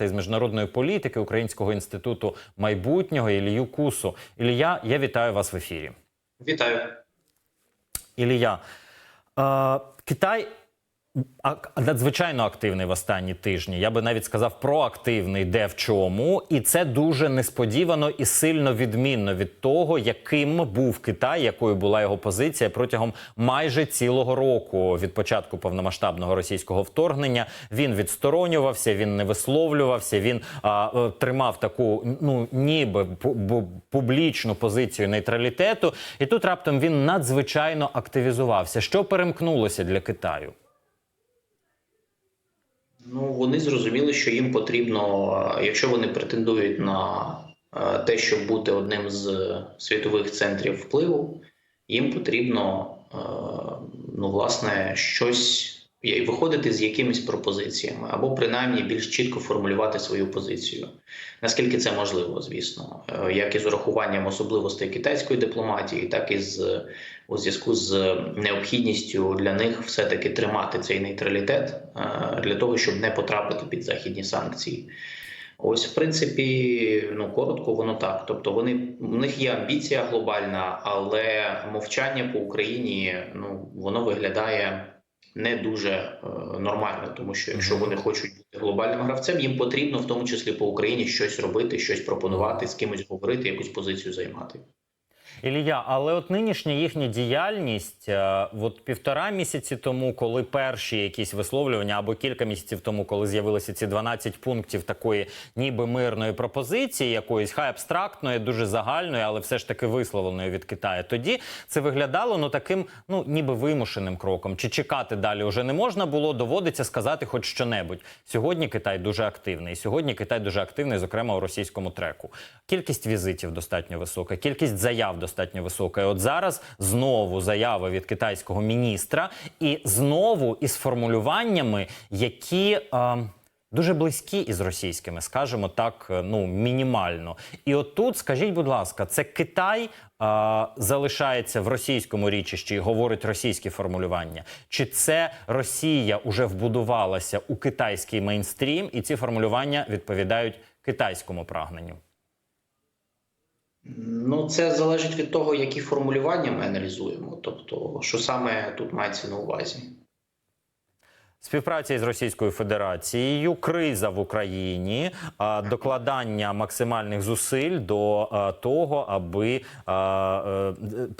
експерта із міжнародної політики Українського інституту майбутнього Ілію Кусу. Ілія, я вітаю вас в ефірі. Вітаю. Ілія, е, Китай надзвичайно активний в останні тижні. Я би навіть сказав проактивний, де в чому, і це дуже несподівано і сильно відмінно від того, яким був Китай, якою була його позиція протягом майже цілого року від початку повномасштабного російського вторгнення. Він відсторонювався, він не висловлювався. Він а, е, тримав таку ну ніби публічну позицію нейтралітету. І тут раптом він надзвичайно активізувався. Що перемкнулося для Китаю? Ну вони зрозуміли, що їм потрібно, е, якщо вони претендують на е, те, щоб бути одним з світових центрів впливу, їм потрібно е, ну, власне щось виходити з якимись пропозиціями, або принаймні більш чітко формулювати свою позицію. Наскільки це можливо, звісно, Е, як і з урахуванням особливостей китайської дипломатії, так і з у зв'язку з необхідністю для них все-таки тримати цей нейтралітет е, для того, щоб не потрапити під західні санкції. Ось, в принципі, ну коротко, воно так. Тобто, вони у них є амбіція глобальна, але мовчання по Україні ну воно виглядає не дуже е, нормально, тому що якщо вони хочуть бути глобальним гравцем, їм потрібно в тому числі по Україні щось робити, щось пропонувати, з кимось говорити, якусь позицію займати. Ілія, але от нинішня їхня діяльність, е, от півтора місяці тому, коли перші якісь висловлювання, або кілька місяців тому, коли з'явилися ці 12 пунктів такої ніби мирної пропозиції, якоїсь хай абстрактної, дуже загальної, але все ж таки висловленої від Китаю, тоді це виглядало ну таким, ну ніби вимушеним кроком. Чи чекати далі вже не можна було, доводиться сказати хоч що-небудь. Сьогодні Китай дуже активний. Сьогодні Китай дуже активний, зокрема у російському треку. Кількість візитів достатньо висока, кількість заяв достатньо висока. І от зараз знову заява від китайського міністра, і знову із формулюваннями, які. Е, Дуже близькі із російськими, скажімо так, е, ну мінімально. І отут, скажіть, будь ласка, це Китай а, залишається в російському річищі і говорить російські формулювання? Чи це Росія уже вбудувалася у китайський мейнстрім, і ці формулювання відповідають китайському прагненню? Ну, це залежить від того, які формулювання ми аналізуємо. Тобто, що саме тут мається на увазі. Співпраця із Російською Федерацією, криза в Україні, докладання максимальних зусиль до того, аби е,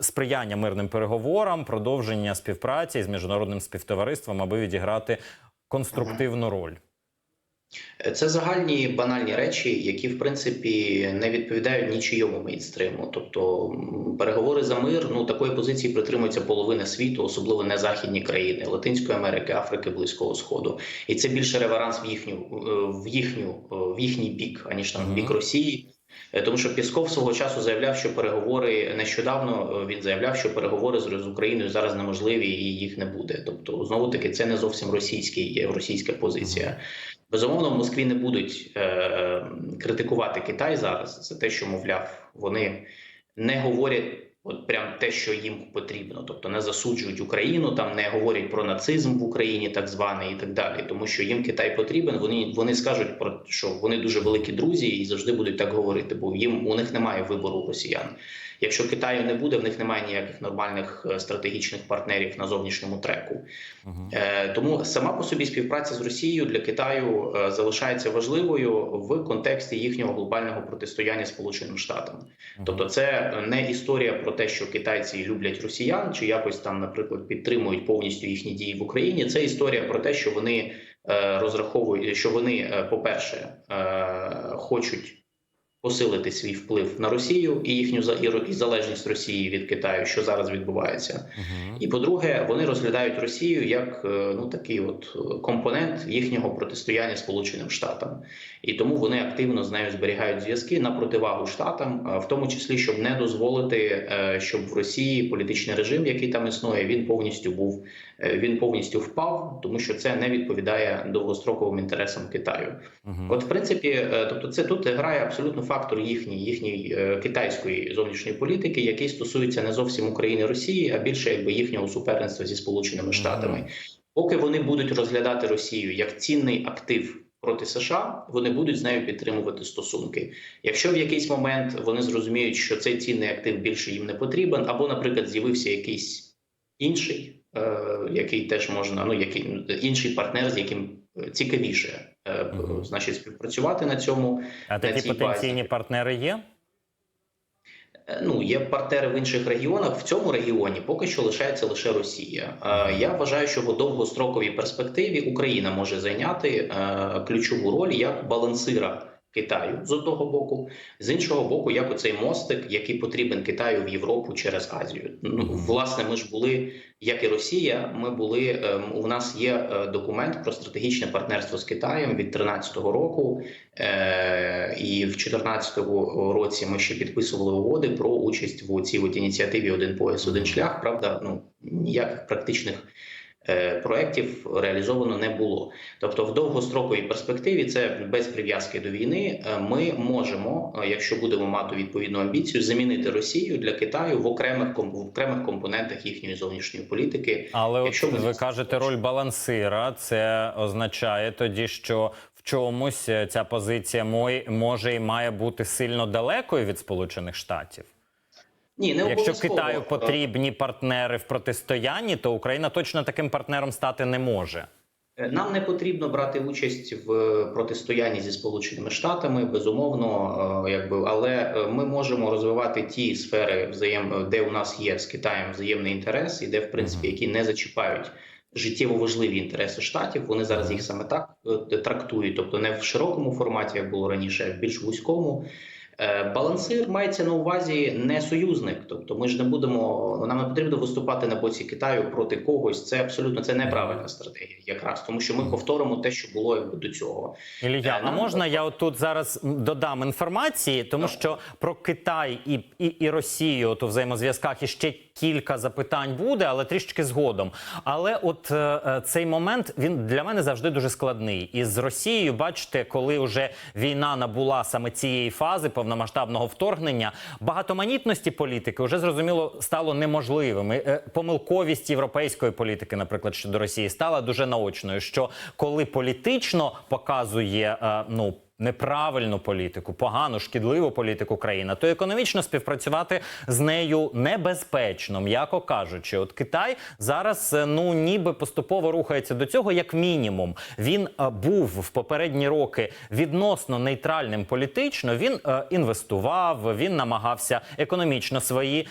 сприяння мирним переговорам, продовження співпраці з міжнародним співтовариством, аби відіграти конструктивну роль. Це загальні банальні речі, які в принципі не відповідають нічийому мейнстриму. Тобто переговори за мир ну такої позиції притримується половина світу, особливо не західні країни Латинської Америки, Африки, Близького Сходу. І це більше реверанс в їхню е, в їхню е, в їхній бік, аніж там в бік Росії. Е, Тому що Пісков свого часу заявляв, що переговори нещодавно е, він заявляв, що переговори з Україною зараз неможливі і їх не буде. Тобто, знову таки, це не зовсім російський є російська позиція. Безумовно, в Москві не будуть е, критикувати Китай зараз за те, що мовляв, вони не говорять от прям те, що їм потрібно, тобто не засуджують Україну, там не говорять про нацизм в Україні, так званий, і так далі. Тому що їм Китай потрібен. Вони вони скажуть про що вони дуже великі друзі і завжди будуть так говорити, бо їм у них немає вибору росіян. Якщо Китаю не буде, в них немає ніяких нормальних е, стратегічних партнерів на зовнішньому треку. Е, Тому сама по собі співпраця з Росією для Китаю е, залишається важливою в контексті їхнього глобального протистояння Сполученим Штатам. Тобто, це не історія про те, що китайці люблять росіян, чи якось там, наприклад, підтримують повністю їхні дії в Україні. Це історія про те, що вони е, розраховують, що вони, е, по-перше, е, хочуть посилити свій вплив на Росію і їхню і залежність Росії від Китаю, що зараз відбувається. І по-друге, вони розглядають Росію як е, ну такий от е, компонент їхнього протистояння Сполученим Штатам, і тому вони активно з нею зберігають зв'язки на противагу штатам, е, в тому числі щоб не дозволити, щоб в Росії політичний режим, який там існує, він повністю був він повністю впав, тому що це не відповідає довгостроковим інтересам Китаю. От, в принципі, е, тобто, це тут грає абсолютно фактор їхній їхньої е, китайської зовнішньої політики, який стосується не зовсім України Росії, а більше якби їхнього суперництва зі Сполученими Штатами. Поки вони будуть розглядати Росію як цінний актив проти США, вони будуть з нею підтримувати стосунки. Якщо в якийсь момент вони зрозуміють, що цей цінний актив більше їм не потрібен, або, наприклад, з'явився якийсь інший, е, який теж можна, ну який інший партнер, з яким е, цікавіше, е, значить, співпрацювати на цьому. А такі потенційні базі. партнери є? Е, Ну, є партнери в інших регіонах. В цьому регіоні поки що лишається лише Росія. Е, Я вважаю, що в довгостроковій перспективі Україна може зайняти е, ключову роль як балансира Китаю з одного боку, з іншого боку, як оцей мостик, який потрібен Китаю в Європу через Азію. Ну, власне, ми ж були, як і Росія. Ми були е, у нас є е, документ про стратегічне партнерство з Китаєм від 2013 року. Е, і в 2014 році ми ще підписували угоди про участь в цій от ініціативі Один пояс, один шлях. Правда, ну ніяких практичних проєктів реалізовано не було. Тобто, в довгостроковій перспективі, це без прив'язки до війни. е, Ми можемо, е, якщо будемо мати відповідну амбіцію, замінити Росію для Китаю в окремих в окремих компонентах їхньої зовнішньої політики. Але Якщо ми ви кажете роль балансира, це означає тоді, що в чомусь е, ця позиція мой, може і має бути сильно далекою від Сполучених Штатів. Ні, не Якщо. Китаю Е, потрібні партнери в протистоянні, то Україна точно таким партнером стати не може. Е, Нам не потрібно брати участь в е, протистоянні зі Сполученими Штатами, безумовно, якби, але ми можемо розвивати ті сфери, взаєм, де у нас є з Китаєм взаємний інтерес, і де, в принципі, які не зачіпають життєво важливі інтереси штатів. Вони зараз їх саме так трактують, тобто не в широкому форматі, як було раніше, а в більш вузькому. Е, Балансир мається на увазі не союзник, тобто ми ж не будемо. Нам не потрібно виступати на боці Китаю проти когось. Це абсолютно це неправильна стратегія, якраз тому, що ми повторимо те, що було до цього. Ілля, Е, а можна я отут тут зараз додам інформації, тому що про Китай і, і, і Росію то взаємозв'язках взаємозв'язках іще кілька запитань буде, але трішки згодом. Але от е, е, цей момент він для мене завжди дуже складний. І з Росією, бачите, коли вже війна набула саме цієї фази повномасштабного вторгнення, багатоманітності політики вже зрозуміло стало неможливим. Е, Помилковість європейської політики, наприклад, щодо Росії, стала дуже наочною. Що коли політично показує е, ну. Неправильну політику, погану, шкідливу політику країна, то економічно співпрацювати з нею небезпечно, м'яко кажучи. От Китай зараз е, ну ніби поступово рухається до цього, як мінімум. Він е, був в попередні роки відносно нейтральним політично. Він е, інвестував, він намагався економічно свої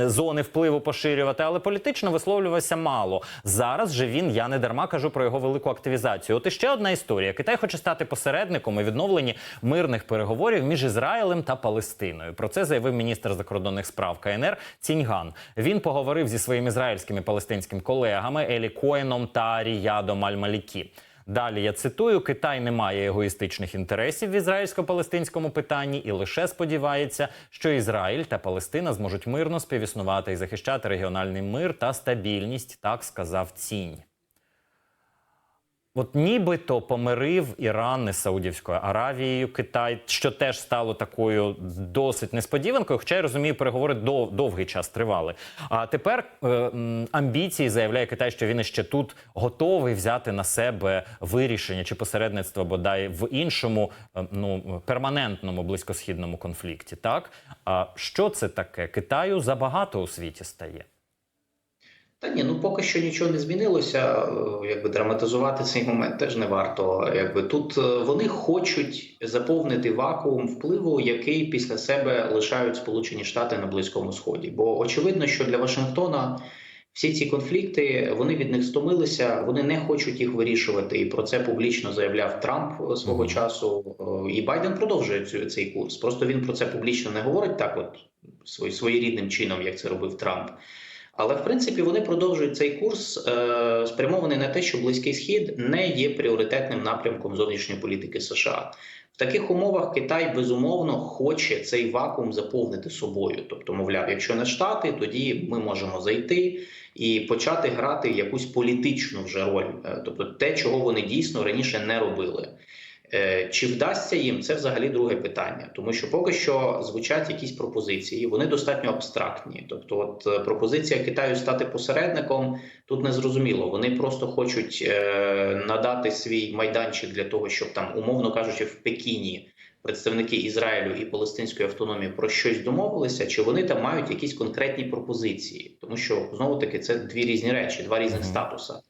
зони впливу поширювати, але політично висловлювався мало. Зараз же він, я не дарма кажу про його велику активізацію. От іще одна історія: Китай хоче стати посередником у відновленні мирних переговорів між Ізраїлем та Палестиною. Про це заявив міністр закордонних справ КНР Ціньган. Він поговорив зі своїм ізраїльським і палестинським колегами Елі Коеном та Ріядом Аль-Малікі. Далі я цитую: Китай не має егоїстичних інтересів в ізраїльсько-палестинському питанні і лише сподівається, що Ізраїль та Палестина зможуть мирно співіснувати і захищати регіональний мир та стабільність. Так сказав Цінь. От нібито помирив Іран із Саудівською Аравією, Китай, що теж стало такою досить несподіванкою. Хоча я розумію, переговори дов, довгий час тривали. А тепер е, амбіції заявляє Китай, що він іще тут готовий взяти на себе вирішення чи посередництво бодай в іншому е, ну перманентному близькосхідному конфлікті. Так а що це таке? Китаю забагато у світі стає. Та ні, ну поки що нічого не змінилося. е, Якби драматизувати цей момент теж не варто. Якби тут е, вони хочуть заповнити вакуум впливу, який після себе лишають Сполучені Штати на Близькому Сході. Бо очевидно, що для Вашингтона всі ці конфлікти вони від них стомилися, вони не хочуть їх вирішувати. І про це публічно заявляв Трамп свого часу. Е, І Байден продовжує цю цей курс. Просто він про це публічно не говорить так, от своєрідним чином, як це робив Трамп. Але в принципі вони продовжують цей курс, е, спрямований на те, що близький схід не є пріоритетним напрямком зовнішньої політики США. В таких умовах Китай безумовно хоче цей вакуум заповнити собою. Тобто, мовляв, якщо не штати, тоді ми можемо зайти і почати грати якусь політичну вже роль, Е, тобто те, чого вони дійсно раніше не робили. Е, Чи вдасться їм це взагалі друге питання, тому що поки що звучать якісь пропозиції, вони достатньо абстрактні. Тобто, от е, пропозиція Китаю стати посередником тут не зрозуміло. Вони просто хочуть е, надати свій майданчик для того, щоб там, умовно кажучи, в Пекіні представники Ізраїлю і Палестинської автономії про щось домовилися, чи вони там мають якісь конкретні пропозиції, тому що знову таки це дві різні речі, два різних статуса.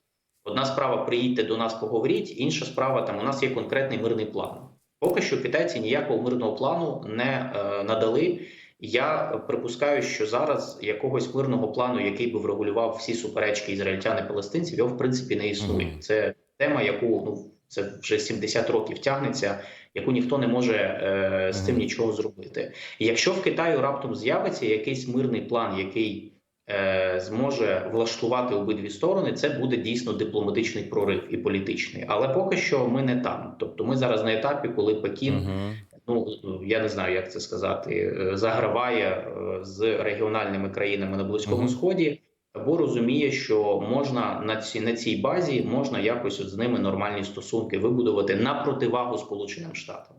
Одна справа приїдьте до нас, поговоріть, інша справа там у нас є конкретний мирний план. Поки що китайці ніякого мирного плану не е, надали. Я припускаю, що зараз якогось мирного плану, який би врегулював всі суперечки ізраїльтян і палестинців, його в принципі не існує. Мгм. Це тема, яку ну це вже 70 років тягнеться, яку ніхто не може е, з цим Мгм. нічого зробити. І якщо в Китаю раптом з'явиться якийсь мирний план, який зможе влаштувати обидві сторони, це буде дійсно дипломатичний прорив і політичний. Але поки що ми не там. Тобто, ми зараз на етапі, коли Пекін, ну я не знаю, як це сказати, е, заграває е, з регіональними країнами на Близькому Мгм. Сході. Бо розуміє, що можна на цій на цій базі можна якось от з ними нормальні стосунки вибудувати на противагу Сполученим Штатам.